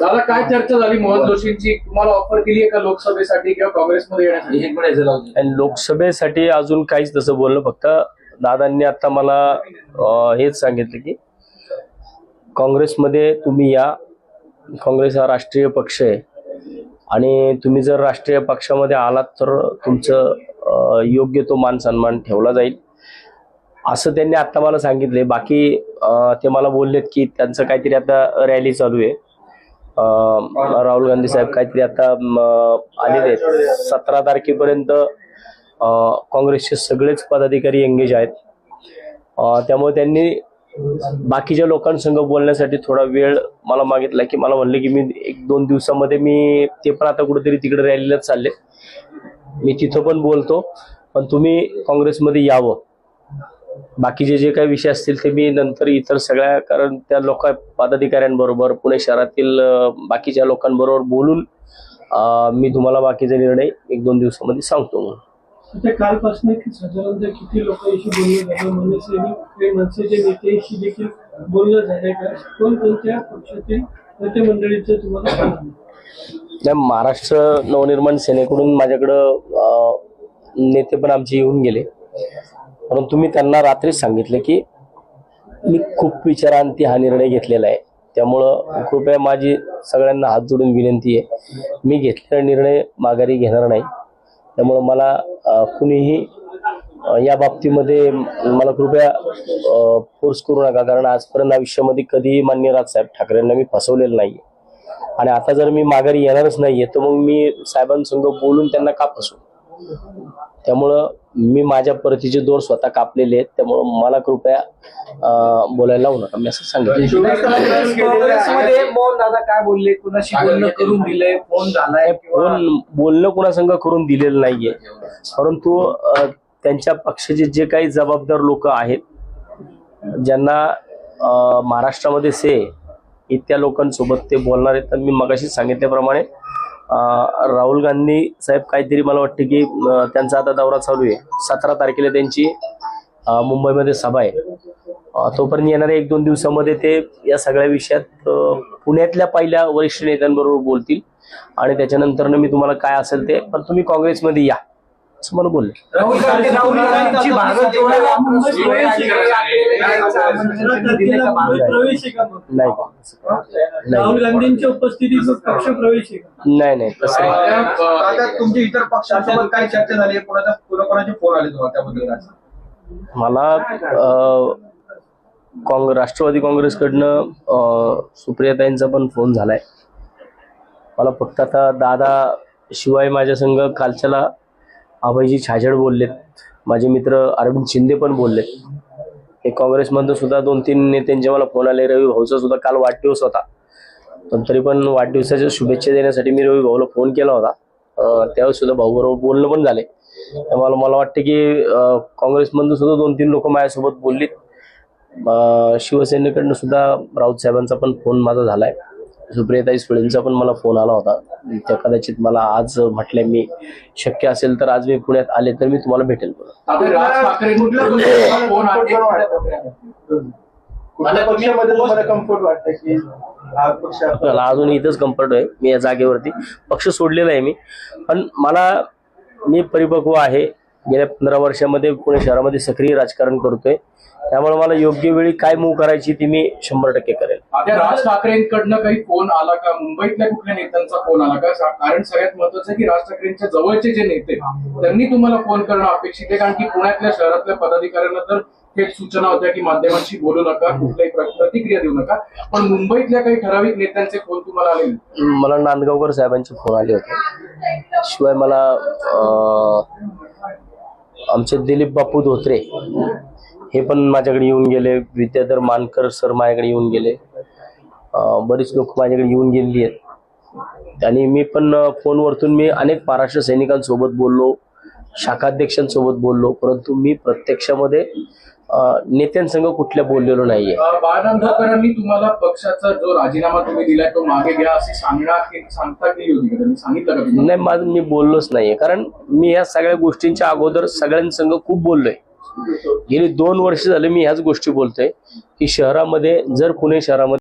दादा काय चर्चा झाली मोहन जोशींची? तुम्हाला ऑफर केली आहे का लोकसभेसाठी किंवा काँग्रेसमध्ये येण्यासाठी? आणि लोकसभेसाठी अजून काहीच तसं बोललं फक्त दादांनी आता मला हेच सांगितलं की काँग्रेसमध्ये तुम्ही या. काँग्रेस हा राष्ट्रीय पक्ष आहे. आणि तुम्ही जर राष्ट्रीय पक्षामध्ये आलात तर तुमचं योग्य तो मान सन्मान ठेवला जाईल. असं त्यांनी आता मला सांगितले बाकी ते मला बोललेत की त्यांचं काहीतरी आता रॅली चालू आहे. राहुल गांधी साहेब काहीतरी आता आलेले आहेत. सतरा तारखेपर्यंत काँग्रेसचे सगळेच पदाधिकारी एंगेज आहेत. त्यामुळे त्यांनी बाकीच्या लोकांसंग बोलण्यासाठी थोडा वेळ मला मागितला की मला म्हणले की मी एक दोन दिवसामध्ये मी ते पण आता कुठेतरी तिकडे रॅलीलाच चालले. मी तिथं पण बोलतो. पण तुम्ही काँग्रेसमध्ये यावं. बाकीचे जे काही विषय असतील ते मी नंतर इतर सगळ्या कारण त्या लोक पदाधिकाऱ्यांबरोबर पुणे शहरातील बाकीच्या लोकांबरोबर बोलून मी तुम्हाला बाकीचे निर्णय एक दोन दिवसामध्ये सांगतो म्हणून. कालपासून की साधारणतः किती लोकांशी बोलणं झालं मनसेने काही मनसेच्या नेत्यांशी देखील बोलणं झालंय का? कोणकोणत्या पक्षातील नेते मंडळीचं तुम्हाला सांगा? नाही महाराष्ट्र नवनिर्माण सेनेकडून माझ्याकडं नेते पण आमचे येऊन गेले. परंतु मी त्यांना रात्रीच सांगितलं की मी खूप विचारांती हा निर्णय घेतलेला आहे. त्यामुळं कृपया माझी सगळ्यांना हात जोडून विनंती आहे. मी घेतलेला निर्णय माघारी घेणार नाही. त्यामुळं मला कुणीही या बाबतीमध्ये मला कृपया फोर्स करू नका. कारण आजपर्यंत आयुष्यामध्ये कधीही मान्य राजसाहेब ठाकरेंना मी फसवलेलं नाही. आणि आता जर मी माघारी येणारच नाहीये तर मग मी साहेबांसंग बोलून त्यांना का फसू त्यामुळं मी माझ्या परतीचे दोर स्वतः कापलेले आहेत. त्यामुळं मला कृपया बोलायला लावू नका. मी असं सांगितलं काँग्रेसमध्ये मोहन दादा काय बोलले? कुणाशी बोलणं करून दिलंय? फोन झालाय किंवा फोन बोलणं कोणासंग करून दिलेलं नाहीये. परंतु त्यांच्या पक्षाचे जे काही जबाबदार लोक आहेत ज्यांना महाराष्ट्रामध्ये से इत्या लोकांसोबत ते बोलणार आहेत तर मी मगाशी सांगितल्याप्रमाणे राहुल गांधी साहेब काहीतरी मला वाटतं की त्यांचा आता दौरा चालू आहे. सतरा तारखेला त्यांची मुंबईमध्ये सभा आहे. तोपर्यंत येणाऱ्या एक दोन दिवसामध्ये ते या सगळ्या विषयात पुण्यातल्या पहिल्या वरिष्ठ नेत्यांबरोबर बोलतील. आणि त्याच्यानंतर मी तुम्हाला काय असेल ते पण तुम्ही काँग्रेसमध्ये या. असं मला बोलले उपस्थितीत पक्ष प्रवेश नाही नाही तुमच्या इतर पक्षांसोबत काय चर्चा झाली कोणाचा फोन आले तुम्हाला त्याबद्दल? मला काँग्रेस राष्ट्रवादी काँग्रेसकडनं सुप्रियाताईंचा पण फोन झालाय मला फक्त आता दादा शिवाय माझ्या संघ कालच्याला अभयजी छाजड बोललेत. माझे मित्र अरविंद शिंदे पण बोललेत. हे काँग्रेसमधून सुद्धा दोन तीन नेत्यांचे मला फोन आले. रवी भाऊचा सुद्धा काल वाढदिवस होता. पण तरी पण वाढदिवसाच्या शुभेच्छा देण्यासाठी मी रवी भाऊला फोन केला होता. त्यावेळेस सुद्धा भाऊ बरोबर बोलणं पण झाले. त्यामुळे मला वाटतं की काँग्रेसमधून सुद्धा दोन तीन लोक माझ्यासोबत बोललीत. शिवसेनेकडनं सुद्धा राऊत साहेबांचा पण फोन माझा झालाय. सुप्रियाताई सुळेंचा पण मला फोन आला होता. त्या कदाचित मला आज म्हटलंय मी शक्य असेल तर आज मी पुण्यात आले तर मी तुम्हाला भेटेल. मला अजून इथंच कम्फर्ट आहे. मी या जागेवरती पक्ष सोडलेला आहे मी. पण मला मी परिपक्व आहे. गेल्या पंधरा वर्षामध्ये पुणे शहरामध्ये सक्रिय राजकारण करतोय. त्यामुळे मला योग्य वेळी काय मूव करायची ती मी शंभर टक्के करेल. आता राज ठाकरेंकडनं काही फोन आला का? मुंबईतल्या कुठल्या नेत्यांचा फोन आला का? कारण सगळ्यात महत्वाचं आहे की राज ठाकरेंच्या जवळचे जे नेते त्यांनी तुम्हाला फोन करणं अपेक्षित आहे. कारण की पुण्यातल्या शहरातल्या पदाधिकाऱ्यांना तर थेट सूचना होत्या की माध्यमांशी बोलू नका कुठल्याही प्र- प्रतिक्रिया देऊ नका. पण मुंबईतल्या काही ठराविक नेत्यांचे फोन तुम्हाला आले मला नांदगावकर साहेबांचे फोन आले होते. शिवाय मला आमचे दिलीप बापू धोत्रे हे पण माझ्याकडे येऊन गेले. विद्याधर मानकर सर माझ्याकडे येऊन गेले. बरीच लोक माझ्याकडे येऊन गेलेली आहेत. आणि मी पण फोनवरतून मी अनेक महाराष्ट्र सैनिकांसोबत बोललो शाखाध्यक्षांसोबत बोललो परंतु मी प्रत्यक्षामध्ये नेत्यांसंग कुठल्या बोललेलो नाहीये. बाळानंदकरांनी तुम्हाला पक्षाचा जो राजीनामा तुम्ही दिलाय तो मागे घ्या अशी सांगणार सांगता केली होती सांगितलं? नाही माझं मी बोललोच नाहीये. कारण मी या सगळ्या गोष्टींच्या अगोदर सगळ्यांसंग खूप बोललोय. गेली दोन वर्ष झाले मी ह्याच गोष्टी बोलतोय की शहरामध्ये जर पुणे शहरामध्ये